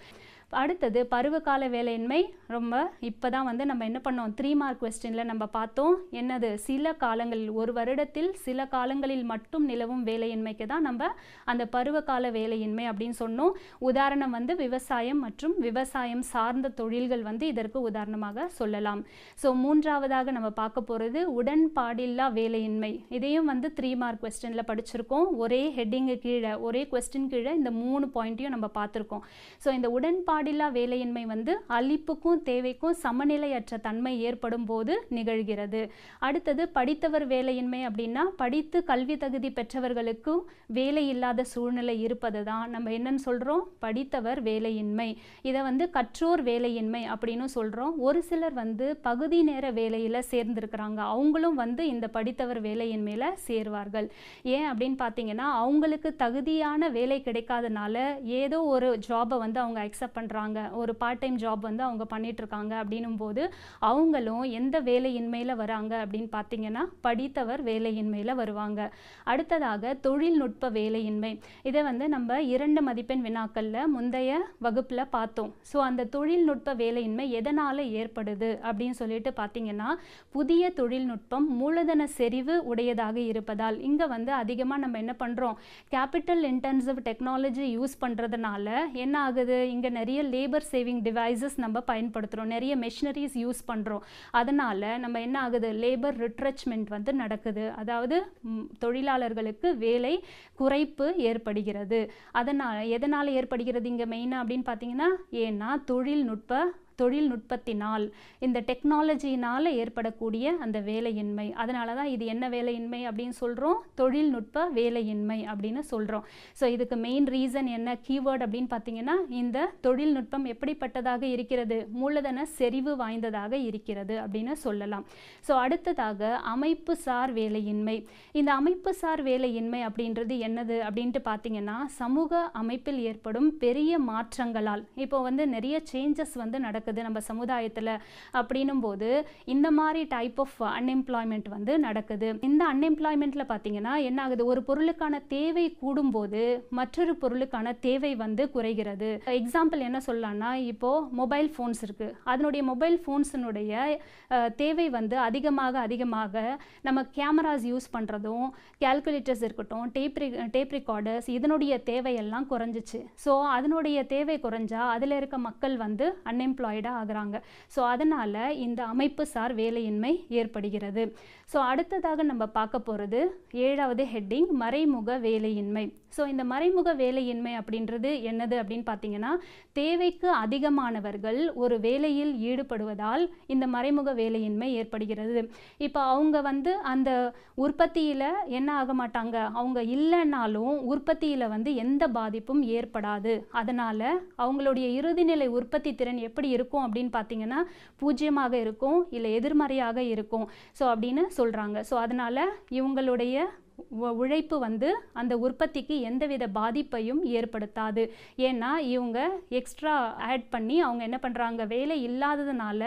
அடுத்தது பருவகால வேலையின்மை. ரொம்ப இப்போ தான் வந்து நம்ம என்ன பண்ணோம்? த்ரீ மார்க் கொஸ்டினில் நம்ம பார்த்தோம். என்னது? சில காலங்களில் ஒரு வருடத்தில் சில காலங்களில் மட்டும் நிலவும் வேலையின்மைக்கு தான் நம்ம அந்த பருவகால வேலையின்மை அப்படின்னு சொன்னோம். உதாரணம் வந்து விவசாயம் மற்றும் விவசாயம் சார்ந்த தொழில்கள் வந்து இதற்கு உதாரணமாக சொல்லலாம். ஸோ மூன்றாவதாக நம்ம பார்க்க போகிறது உடன்பாடில்லா வேலையின்மை. இதையும் வந்து த்ரீ மார்க் கொஸ்டினில் படிச்சிருக்கோம். ஒரே ஹெட்டிங்கு கீழே ஒரே கொஸ்டின் கீழே இந்த மூணு பாயிண்ட்டையும் நம்ம பார்த்துருக்கோம். ஸோ இந்த உடன்பாடு பாடில்லா வேலையின்மை வந்து அளிப்புக்கும் தேவைக்கும் சமநிலையற்ற தன்மை ஏற்படும் போது நிகழ்கிறது. அடுத்தது படித்தவர் வேலையின்மை அப்படின்னா படித்து கல்வி தகுதி பெற்றவர்களுக்கும் வேலை இல்லாத சூழ்நிலை இருப்பது தான் நம்ம என்னன்னு சொல்கிறோம் படித்தவர் வேலையின்மை. இதை வந்து கற்றோர் வேலையின்மை அப்படின்னு சொல்கிறோம் ஒரு சிலர் வந்து பகுதி நேர வேலையில் சேர்ந்திருக்கிறாங்க. அவங்களும் வந்து இந்த படித்தவர் வேலையின்மையில் சேருவார்கள். ஏன் அப்படின்னு பார்த்தீங்கன்னா அவங்களுக்கு தகுதியான வேலை கிடைக்காதனால ஏதோ ஒரு ஜாபை வந்து அவங்க அக்செப்ட் பண்ணுறாங்க ஒரு பார்ட் டைம் ஜாப் வந்து அவங்க பண்ணிட்டு இருக்காங்க அப்படின்னும் போது அவங்களும் எந்த வேலையின்மையில் வராங்க அப்படின்னு பார்த்தீங்கன்னா படித்தவர் வேலையின்மையில் வருவாங்க. அடுத்ததாக தொழில்நுட்ப வேலையின்மை. இதை வந்து நம்ம இரண்டு மதிப்பெண் வினாக்களில் முந்தைய வகுப்பில் பார்த்தோம். ஸோ அந்த தொழில்நுட்ப வேலையின்மை எதனால் ஏற்படுது அப்படின்னு சொல்லிட்டு பார்த்தீங்கன்னா புதிய தொழில்நுட்பம் மூலதன செறிவு உடையதாக இருப்பதால் இங்கே வந்து அதிகமாக நம்ம என்ன பண்ணுறோம் கேபிட்டல் இன்டென்சிவ் டெக்னாலஜி யூஸ் பண்ணுறதுனால என்ன ஆகுது? இங்கே நிறைய லேபர் சேவிங் டிவைசஸ் நம்ம பயன்படுத்துகிறோம் நிறைய மெஷினரிஸ் யூஸ் பண்ணுறோம் அதனால் நம்ம என்ன ஆகுது? லேபர் ரிட்ரெச்மெண்ட் வந்து நடக்குது. அதாவது தொழிலாளர்களுக்கு வேலை குறைப்பு ஏற்படுகிறது. அதனால் எதனால் ஏற்படுகிறது இங்கே மெயினாக அப்படின்னு பார்த்தீங்கன்னா ஏன்னா தொழில்நுட்ப தொழில்நுட்பத்தினால் இந்த டெக்னாலஜினால் ஏற்படக்கூடிய அந்த வேலையின்மை. அதனால தான் இது என்ன வேலையின்மை அப்படின்னு சொல்கிறோம் தொழில்நுட்ப வேலையின்மை அப்படின்னு சொல்கிறோம் ஸோ இதுக்கு மெயின் ரீசன் என்ன கீவேர்ட் அப்படின்னு பார்த்தீங்கன்னா இந்த தொழில்நுட்பம் எப்படிப்பட்டதாக இருக்கிறது? மூலதன செறிவு வாய்ந்ததாக இருக்கிறது அப்படின்னு சொல்லலாம். ஸோ அடுத்ததாக அமைப்பு சார் வேலையின்மை. இந்த அமைப்பு சார் வேலையின்மை அப்படின்றது என்னது அப்படின்ட்டு பார்த்தீங்கன்னா சமூக அமைப்பில் ஏற்படும் பெரிய மாற்றங்களால். இப்போ வந்து நிறைய சேஞ்சஸ் வந்து நடக்கும் நடக்குது நம்ம சமுதாயத்தில் அப்படின்னும் போது இந்த மாதிரி டைப் ஆஃப் அன்எம்ப்ளாய்மெண்ட் வந்து நடக்குது. இந்த அன்எம்ப்ளாய்மெண்ட்டில் பார்த்தீங்கன்னா என்ன ஆகுது ஒரு பொருளுக்கான தேவை கூடும்போது மற்றொரு பொருளுக்கான தேவை வந்து குறைகிறது. எக்ஸாம்பிள் என்ன சொல்லலாம்னா இப்போது மொபைல் ஃபோன்ஸ் இருக்குது அதனுடைய மொபைல் ஃபோன்ஸினுடைய தேவை வந்து அதிகமாக அதிகமாக நம்ம கேமராஸ் யூஸ் பண்ணுறதும் கேல்குலேட்டர்ஸ் இருக்கட்டும் டேப் டேப் ரெக்கார்டர்ஸ் இதனுடைய தேவையெல்லாம் குறைஞ்சிச்சு. ஸோ அதனுடைய தேவை குறைஞ்சா அதில் இருக்க மக்கள் வந்து அன்எம்ப்ளாய்டாக ஆகிறாங்க. ஸோ அதனால் இந்த அமைப்பு சார் வேலையின்மை ஏற்படுகிறது. ஸோ அடுத்ததாக நம்ம பார்க்க போகிறது ஏழாவது ஹெட்டிங் மறைமுக வேலையின்மை. ஸோ இந்த மறைமுக வேலையின்மை அப்படின்றது என்னது அப்படின்னு பார்த்தீங்கன்னா தேவைக்கு அதிகமானவர்கள் ஒரு வேலையில் ஈடுபடுவதால் இந்த மறைமுக வேலையின்மை ஏற்படுகிறது. இப்போ அவங்க வந்து அந்த உற்பத்தியில் என்ன ஆக மாட்டாங்க? அவங்க இல்லைன்னாலும் உற்பத்தியில் வந்து எந்த பாதிப்பும் ஏற்படாது. அதனால் அவங்களுடைய இறுதிநிலை உற்பத்தி திறன் எப்படி இருக்கும் இருக்கும் அப்படின்னு பார்த்தீங்கன்னா பூஜ்ஜியமாக இருக்கும் இல்லை எதிர்மறையாக இருக்கும். ஸோ அப்படின்னு சொல்கிறாங்க ஸோ அதனால் இவங்களுடைய உழைப்பு வந்து அந்த உற்பத்திக்கு எந்தவித பாதிப்பையும் ஏற்படுத்தாது. ஏன்னா இவங்க எக்ஸ்ட்ரா ஆட் பண்ணி அவங்க என்ன பண்ணுறாங்க வேலை இல்லாததுனால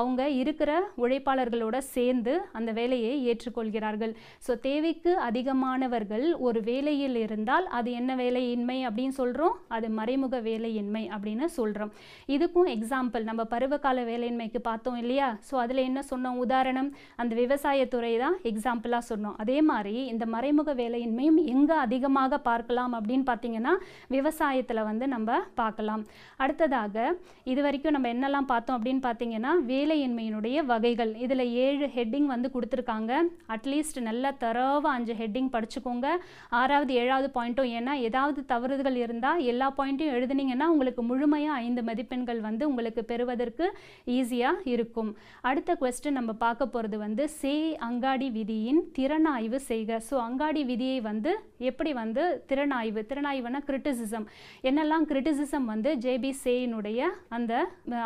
அவங்க இருக்கிற உழைப்பாளர்களோட சேர்ந்து அந்த வேலையை ஏற்றுக்கொள்கிறார்கள். ஸோ தேவைக்கு அதிகமானவர்கள் ஒரு வேலையில் இருந்தால் அது என்ன வேலையின்மை அப்படின்னு சொல்கிறோம் அது மறைமுக வேலையின்மை அப்படின்னு சொல்கிறோம் இதுக்கும் எக்ஸாம்பிள் நம்ம பருவகால வேலையின்மைக்கு பார்த்தோம் இல்லையா? ஸோ அதில் என்ன சொன்னோம்? உதாரணம் அந்த விவசாயத்துறை தான் எக்ஸாம்பிளாக சொன்னோம். அதே மாதிரி இந்த மறைமுக வேலையின்மையும் எங்கே அதிகமாக பார்க்கலாம் அப்படின்னு பார்த்தீங்கன்னா விவசாயத்தில் வந்து நம்ம பார்க்கலாம். அடுத்ததாக இது வரைக்கும் நம்ம என்னெல்லாம் பார்த்தோம் அப்படின்னு பார்த்தீங்கன்னா வேலையின்மையினுடைய வகைகள். இதில் ஏழு ஹெட்டிங் வந்து கொடுத்துருக்காங்க. அட்லீஸ்ட் நல்லா தரவாக அஞ்சு ஹெட்டிங் படிச்சுக்கோங்க. ஆறாவது ஏழாவது பாயிண்ட்டும் ஏன்னா ஏதாவது தவறுகள் இருந்தால் எல்லா பாயிண்ட்டையும் எழுதுனீங்கன்னா உங்களுக்கு முழுமையாக ஐந்து மதிப்பெண்கள் வந்து உங்களுக்கு பெறுவதற்கு ஈஸியாக இருக்கும். அடுத்த கொஸ்டின் நம்ம பார்க்க போகிறது வந்து சே அங்காடி விதியின் திறனாய்வு செய்க. ஸோ ஸோ அங்காடி விதியை வந்து எப்படி வந்து திறனாய்வு திறனாய்வுனா கிரிட்டிசிசம் என்னெல்லாம் கிரிட்டிசிசம் வந்து ஜேபி சேயினுடைய அந்த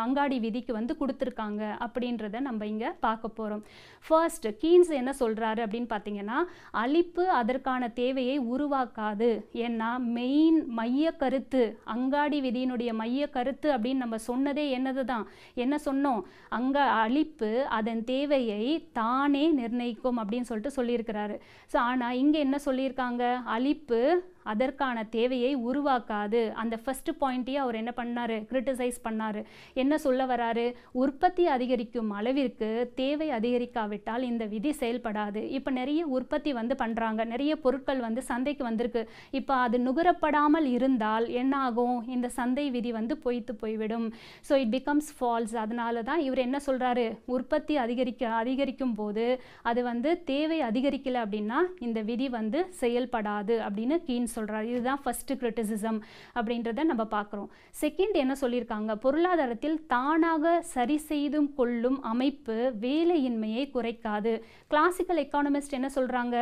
அங்காடி விதிக்கு வந்து கொடுத்துருக்காங்க அப்படின்றத நம்ம இங்கே பார்க்க போகிறோம் ஃபர்ஸ்ட் கீன்ஸ் என்ன சொல்கிறாரு அப்படின்னு பார்த்தீங்கன்னா அழிப்பு அதற்கான தேவையை உருவாக்காது. ஏன்னா மெயின் மைய கருத்து அங்காடி விதியினுடைய மைய கருத்து அப்படின்னு நம்ம சொன்னதே என்னது தான்? என்ன சொன்னோம்? அங்க அழிப்பு அதன் தேவையை தானே நிர்ணயிக்கும் அப்படின்னு சொல்லிட்டு சொல்லியிருக்கிறாரு. ஸோ ஆனால் இங்கே என்ன சொல்லியிருக்காங்க? அழிப்பு அதற்கான தேவையை உருவாக்காது. அந்த ஃபர்ஸ்ட் பாயிண்ட்டையே அவர் என்ன பண்ணார்? கிரிட்டிசைஸ் பண்ணார். என்ன சொல்ல வராரு? உற்பத்தி அதிகரிக்கும் அளவிற்கு தேவை அதிகரிக்காவிட்டால் இந்த விதி செயல்படாது. இப்போ நிறைய உற்பத்தி வந்து பண்ணுறாங்க நிறைய பொருட்கள் வந்து சந்தைக்கு வந்திருக்கு. இப்போ அது நுகரப்படாமல் இருந்தால் என்ன ஆகும்? இந்த சந்தை விதி வந்து பொய்த்து போய்விடும். ஸோ இட் பிகம்ஸ் ஃபால்ஸ் அதனால தான் இவர் என்ன சொல்கிறாரு உற்பத்தி அதிகரிக்க அதிகரிக்கும் போது அது வந்து தேவை அதிகரிக்கலை அப்படின்னா இந்த விதி வந்து செயல்படாது அப்படின்னு கீன் சொல்கிறார் இதுதான் ஃபர்ஸ்ட் கிரிட்டிசிசம் அப்படின்றத நம்ம பார்க்குறோம். செகண்ட் என்ன சொல்லியிருக்காங்க? பொருளாதாரத்தில் தானாக சரி செய்தும் கொள்ளும் அமைப்பு வேலையின்மையை குறைக்காது. கிளாசிக்கல் எக்கானமிஸ்ட் என்ன சொல்கிறாங்க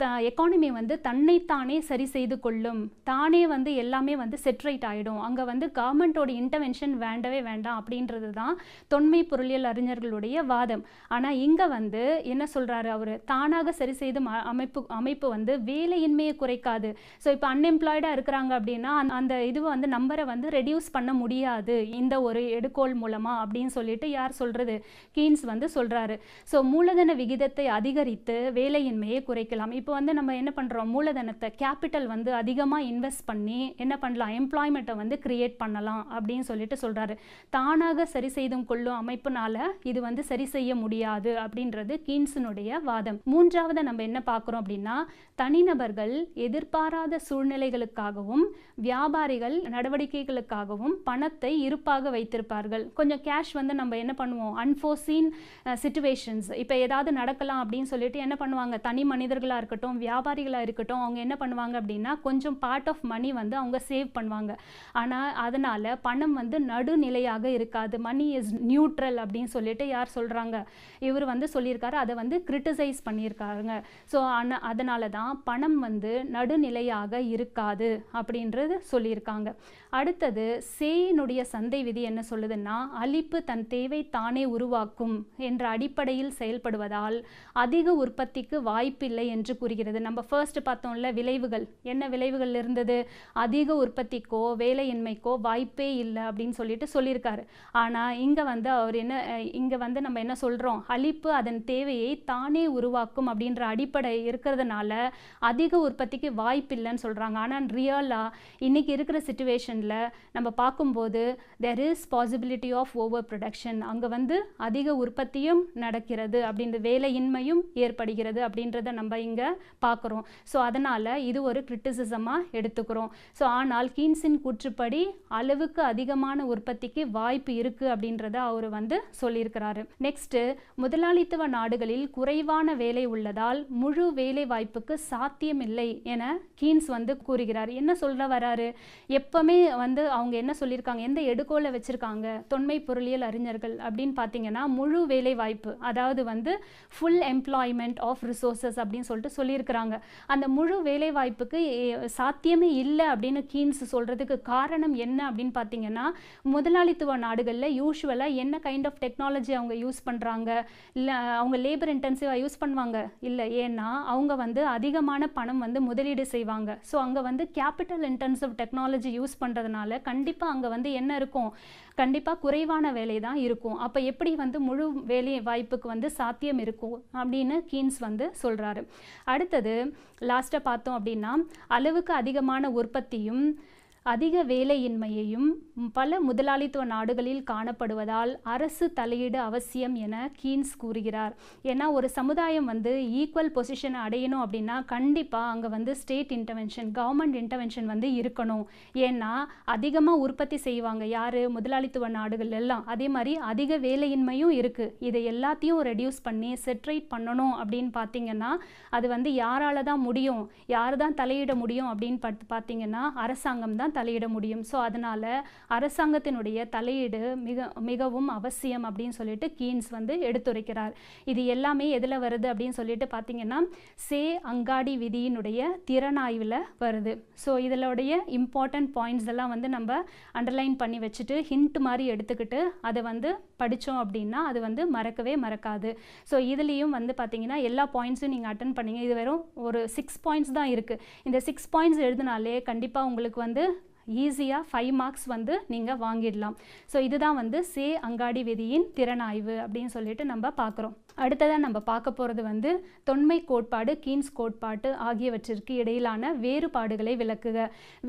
த எக்கானமி வந்து தன்னைத்தானே சரி செய்து கொள்ளும். தானே வந்து எல்லாமே வந்து செட்ரைட் ஆகிடும் அங்கே வந்து கவர்மெண்ட்டோட இன்டர்வென்ஷன் வேண்டவே வேண்டாம் அப்படின்றது தான் தொன்மை பொருளியல் அறிஞர்களுடைய வாதம். ஆனால் இங்கே வந்து என்ன சொல்கிறாரு அவர்? தானாக சரி செய்து அமைப்பு அமைப்பு வந்து வேலையின்மையை குறைக்காது. ஸோ இப்போ அன்எம்ப்ளாய்டாக இருக்கிறாங்க அப்படின்னா அந்த- இது இதுவை வந்து நம்பரை வந்து ரெடியூஸ் பண்ண முடியாது. இந்த ஒரு எடுக்கோள் மூலமாக அப்படின்னு சொல்லிட்டு யார் சொல்கிறது கீன்ஸ் வந்து சொல்கிறாரு ஸோ மூலதன விகிதத்தை அதிகரித்து வேலையின்மையை குறைக்கலாம். இப்போ இப்போ வந்து நம்ம என்ன பண்ணுறோம் மூலதனத்தை கேபிட்டல் வந்து அதிகமாக இன்வெஸ்ட் பண்ணி என்ன பண்ணலாம்? எம்ப்ளாய்மெண்ட்டை வந்து கிரியேட் பண்ணலாம் அப்படின்னு சொல்லிட்டு சொல்கிறாரு தானாக சரி செய்தும் கொள்ளும் அமைப்புனால இது வந்து சரி செய்ய முடியாது அப்படின்றது கீன்ஸினுடைய வாதம். மூன்றாவது நம்ம என்ன பார்க்குறோம் அப்படின்னா தனிநபர்கள் எதிர்பாராத சூழ்நிலைகளுக்காகவும் வியாபாரிகள் நடவடிக்கைகளுக்காகவும் பணத்தை இருப்பாக வைத்திருப்பார்கள். கொஞ்சம் கேஷ் வந்து நம்ம என்ன பண்ணுவோம்? அன்ஃபோர்சீன் சுச்சுவேஷன்ஸ் இப்போ ஏதாவது நடக்கலாம் அப்படின்னு சொல்லிட்டு என்ன பண்ணுவாங்க? தனி மனிதர்களாக இருக்கட்டும் இருக்கட்டும் வியாபாரிகளாக இருக்கட்டும் அவங்க என்ன பண்ணுவாங்க அப்படின்னா கொஞ்சம் பார்ட் ஆஃப் மணி வந்து அவங்க சேவ் பண்ணுவாங்க. ஆனால் அதனால் பணம் வந்து நடுநிலையாக இருக்காது. மணி இஸ் நியூட்ரல் அப்படின்னு சொல்லிட்டு யார் சொல்கிறாங்க இவர் வந்து சொல்லியிருக்காரு. அதை வந்து கிரிட்டிசைஸ் பண்ணியிருக்காருங்க. ஸோ அதனால தான் பணம் வந்து நடுநிலையாக இருக்காது அப்படின்றது சொல்லியிருக்காங்க. அடுத்தது சேயினுடைய சந்தை விதி என்ன சொல்லுதுன்னா அழிப்பு தன் தேவை தானே உருவாக்கும் என்ற அடிப்படையில் செயல்படுவதால் அதிக உற்பத்திக்கு வாய்ப்பில்லை என்று கூறுகிறது நம்ம ஃபர்ஸ்ட் பார்த்தோம்ல விளைவுகள். என்ன விளைவுகள் இருந்தது? அதிக உற்பத்திக்கோ வேலையின்மைக்கோ வாய்ப்பே இல்லை அப்படின்னு சொல்லிட்டு சொல்லியிருக்காரு. ஆனால் இங்கே வந்து அவர் என்ன இங்கே வந்து நம்ம என்ன சொல்கிறோம் அழிப்பு அதன் தேவையை தானே உருவாக்கும் அப்படின்ற அடிப்படை இருக்கிறதுனால அதிக உற்பத்திக்கு வாய்ப்பில்லைன்னு சொல்கிறாங்க ஆனால் ரியலாக இன்றைக்கி இருக்கிற சுச்சுவேஷனில் நம்ம பார்க்கும்போது there is possibility of over production அங்கே வந்து அதிக உற்பத்தியும் நடக்கிறது அப்படின்ற வேலையின்மையும் ஏற்படுகிறது அப்படின்றத நம்ம இங்கே பார்க்குறோம். ஸோ அதனால் இது ஒரு கிரிட்டிசிசமாக எடுத்துக்கிறோம். ஸோ ஆனால் கீன்ஸின் கூற்றுப்படி அளவுக்கு அதிகமான உற்பத்திக்கு வாய்ப்பு இருக்குது அப்படின்றத அவர் வந்து சொல்லியிருக்கிறாரு. நெக்ஸ்ட்டு முதலாளித்துவ நாடுகளில் குறைவான வேலை உள்ளதால் முழு வேலை வாய்ப்புக்கு சாத்தியமில்லை என கீன்ஸ் வந்து கூறுகிறார். என்ன சொல்ல வராரு? எப்பவுமே வந்து அவங்க என்ன சொல்லியிருக்காங்க? எந்த எடுக்கோளை வச்சுருக்காங்க? தொன்மை பொருளியல் அறிஞர்கள் அப்படின்னு பார்த்தீங்கன்னா முழு வேலை வாய்ப்பு அதாவது வந்து ஃபுல் எம்ப்ளாய்மெண்ட் ஆஃப் ரிசோர்ஸஸ் அப்படின்னு சொல்லிட்டு சொல்லி சொல்லியிருக்கிறாங்க. அந்த முழு வேலைவாய்ப்புக்கு சாத்தியமே இல்லை அப்படின்னு கீன்ஸ் சொல்கிறதுக்கு காரணம் என்ன அப்படின்னு பார்த்தீங்கன்னா முதலாளித்துவ நாடுகளில் யூஸ்வலாக என்ன கைண்ட் ஆஃப் டெக்னாலஜி அவங்க யூஸ் பண்ணுறாங்க இல்லை அவங்க லேபர் இன்டென்சிவாக யூஸ் பண்ணுவாங்க? இல்லை ஏன்னா அவங்க வந்து அதிகமான பணம் வந்து முதலீடு செய்வாங்க. ஸோ அங்கே வந்து கேபிட்டல் இன்டென்சிவ் டெக்னாலஜி யூஸ் பண்ணுறதுனால கண்டிப்பாக அங்கே வந்து என்ன இருக்கும்? கண்டிப்பாக குறைவான வேலை தான் இருக்கும். அப்போ எப்படி வந்து முழு வேலை வாய்ப்புக்கு வந்து சாத்தியம் இருக்கும் அப்படின்னு கீன்ஸ் வந்து சொல்கிறாரு அடுத்தது லாஸ்ட்டாக பார்த்தோம் அப்படின்னா அளவுக்கு அதிகமான உற்பத்தியும் அதிக வேலையின்மையையும் பல முதலாளித்துவ நாடுகளில் காணப்படுவதால் அரசு தலையீடு அவசியம் என கீன்ஸ் கூறுகிறார். ஏன்னா ஒரு சமுதாயம் வந்து ஈக்குவல் பொசிஷனை அடையணும் அப்படின்னா கண்டிப்பாக அங்கே வந்து ஸ்டேட் இன்டர்வென்ஷன் கவர்மெண்ட் இன்டர்வென்ஷன் வந்து இருக்கணும். ஏன்னா அதிகமாக உற்பத்தி செய்வாங்க யார்? முதலாளித்துவ நாடுகள் எல்லாம். அதே மாதிரி அதிக வேலையின்மையும் இருக்குது இதை எல்லாத்தையும் ரெடியூஸ் பண்ணி செட்ரைட் பண்ணணும் அப்படின்னு பார்த்தீங்கன்னா அது வந்து யாரால தான் முடியும் யார் தான் தலையிட முடியும் அப்படின்னு பார்த்து பார்த்தீங்கன்னா அரசாங்கம் தான் தலையிட முடியும். ஸோ அதனால் அரசாங்கத்தினுடைய தலையீடு மிக மிகவும் அவசியம் அப்படின்னு சொல்லிட்டு கீன்ஸ் வந்து எடுத்துரைக்கிறார். இது எல்லாமே எதில் வருது அப்படின்னு சொல்லிட்டு பார்த்தீங்கன்னா சே அங்காடி விதியினுடைய திறனாய்வில் வருது. ஸோ இதனுடைய இம்பார்ட்டன்ட் பாயிண்ட்ஸ் எல்லாம் வந்து நம்ம அண்டர்லைன் பண்ணி வச்சுட்டு ஹிண்ட் மாதிரி எடுத்துக்கிட்டு அதை வந்து படித்தோம் அப்படின்னா அது வந்து மறக்கவே மறக்காது. ஸோ இதுலேயும் வந்து பார்த்தீங்கன்னா எல்லா பாயிண்ட்ஸும் நீங்கள் அட்டன் பண்ணீங்க. இது வெறும் ஒரு சிக்ஸ் பாயிண்ட்ஸ் தான் இருக்குது இந்த சிக்ஸ் பாயிண்ட்ஸ் எழுதினாலே கண்டிப்பாக உங்களுக்கு வந்து ஈஸியாக ஃபைவ் மார்க்ஸ் வந்து நீங்கள் வாங்கிடலாம். ஸோ இதுதான் வந்து சே அங்காடி விதியின் திறனாய்வு அப்படின்னு சொல்லிட்டு நம்ம பார்க்குறோம். அடுத்ததாக நம்ம பார்க்க போகிறது வந்து தொன்மை கோட்பாடு கீன்ஸ் கோட்பாடு ஆகியவற்றிற்கு இடையிலான வேறுபாடுகளை விளக்குக.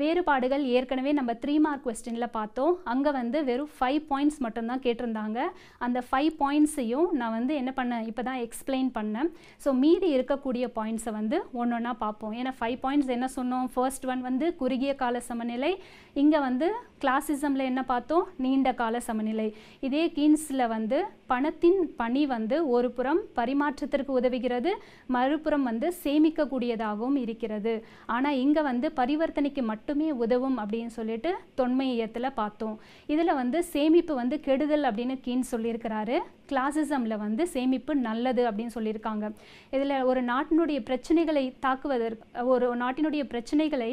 வேறுபாடுகள் ஏற்கனவே நம்ம த்ரீ மார்க் கொஸ்டினில் பார்த்தோம். அங்கே வந்து வெறும் ஃபைவ் பாயிண்ட்ஸ் மட்டும்தான் கேட்டிருந்தாங்க. அந்த ஃபைவ் பாயிண்ட்ஸையும் நான் வந்து என்ன பண்ணேன்? இப்போ தான் எக்ஸ்பிளைன் பண்ணேன். ஸோ மீதி இருக்கக்கூடிய பாயிண்ட்ஸை வந்து ஒன்று ஒன்றா பார்ப்போம். ஏன்னா ஃபைவ் பாயிண்ட்ஸ் என்ன சொன்னோம்? ஃபர்ஸ்ட் ஒன் வந்து குறுகிய கால சமநிலை இங்கே வந்து கிளாசிசமில் என்ன பார்த்தோம்? நீண்ட கால சமநிலை. இதே கீன்ஸில் வந்து பணத்தின் பணி வந்து ஒரு புறம் பரிமாற்றத்திற்கு உதவுகிறது மறுபுறம் வந்து சேமிக்கக்கூடியதாகவும் இருக்கிறது. ஆனால் இங்கே வந்து பரிவர்த்தனைக்கு மட்டுமே உதவும் அப்படின்னு சொல்லிட்டு தொன்மையத்தில் பார்த்தோம். இதில் வந்து சேமிப்பு வந்து கெடுதல் அப்படின்னு கீன்ஸ் சொல்லியிருக்கிறாரு. கிளாசிசமில் வந்து சேமிப்பு நல்லது அப்படின்னு சொல்லியிருக்காங்க. இதில் ஒரு நாட்டினுடைய பிரச்சனைகளை தாக்குவதற்கு ஒரு நாட்டினுடைய பிரச்சனைகளை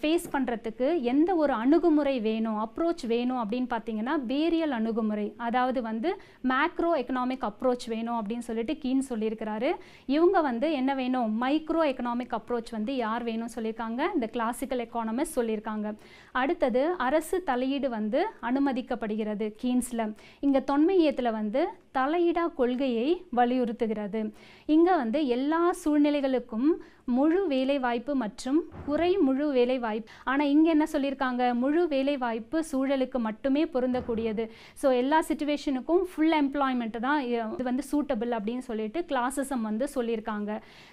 ஃபேஸ் பண்ணுறதுக்கு எந்த ஒரு அணுகுமுறை வேணும் அப்ரோச் வேணும் அப்படின்னு பார்த்தீங்கன்னா பேரியல் அணுகுமுறை அதாவது வந்து மேக்ரோ எக்கனாமிக் அப்ரோச் வேணும் அப்படின்னு சொல்லிட்டு கீன் சொல்லியிருக்கிறாரு. இவங்க வந்து என்ன வேணும்? மைக்ரோ எக்கனாமிக் அப்ரோச் வந்து யார் வேணும் சொல்லியிருக்காங்க? இந்த கிளாசிக்கல் எக்கானமிஸ்ட் சொல்லியிருக்காங்க. அடுத்தது அரசு தலையீடு வந்து அனுமதிக்கப்படுகிறது கீன்ஸில். இங்கே தொன்மையத்தில் வந்து தலையிடா கொள்கையை வலியுறுத்துகிறது. இங்கே வந்து எல்லா சூழ்நிலைகளுக்கும் முழு வேலைவாய்ப்பு மற்றும் குறை முழு வேலைவாய்ப்பு. ஆனால் இங்கே என்ன சொல்லியிருக்காங்க முழு வேலைவாய்ப்பு சூழலுக்கு மட்டுமே பொருந்தக்கூடியது. ஸோ எல்லா சுச்சுவேஷனுக்கும் ஃபுல் எம்ப்ளாய்மெண்ட் தான் இது வந்து சூட்டபிள் அப்படின்னு சொல்லிட்டு கிளாஸஸம் வந்து சொல்லியிருக்காங்க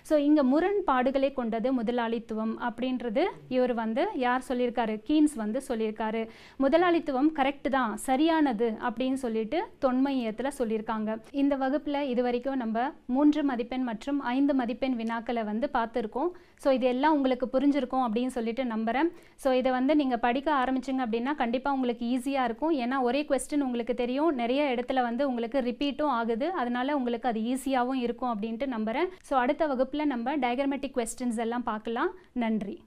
ஸோ இங்கே முரண்பாடுகளை கொண்டது முதலாளித்துவம் அப்படின்றது இவர் வந்து யார் சொல்லியிருக்காரு கீன்ஸ் வந்து சொல்லியிருக்காரு முதலாளித்துவம் கரெக்டு தான் சரியானது அப்படின்னு சொல்லிட்டு தொன்மையத்தில் சொல்லியிருக்காங்க இந்த வகுப்பில் இது வரைக்கும் நம்ம மூன்று மதிப்பெண் மற்றும் ஐந்து மதிப்பெண் வினாக்களை வந்து பார்த்து பார்த்துருக்கோம் ஸோ இது எல்லாம் உங்களுக்கு புரிஞ்சிருக்கும் அப்படின்னு சொல்லிட்டு நம்புகிறேன் ஸோ இதை வந்து நீங்கள் படிக்க ஆரம்பிச்சிங்க அப்படின்னா கண்டிப்பாக உங்களுக்கு ஈஸியாக இருக்கும். ஏன்னா ஒரே கொஸ்டின் உங்களுக்கு தெரியும். நிறைய இடத்துல வந்து உங்களுக்கு ரிப்பீட்டும் ஆகுது. அதனால உங்களுக்கு அது ஈஸியாகவும் இருக்கும் அப்படின்ட்டு நம்புகிறேன் ஸோ அடுத்த வகுப்பில் நம்ம டயக்ராமெட்டிக் கொஸ்டின்ஸ் எல்லாம் பார்க்கலாம். நன்றி.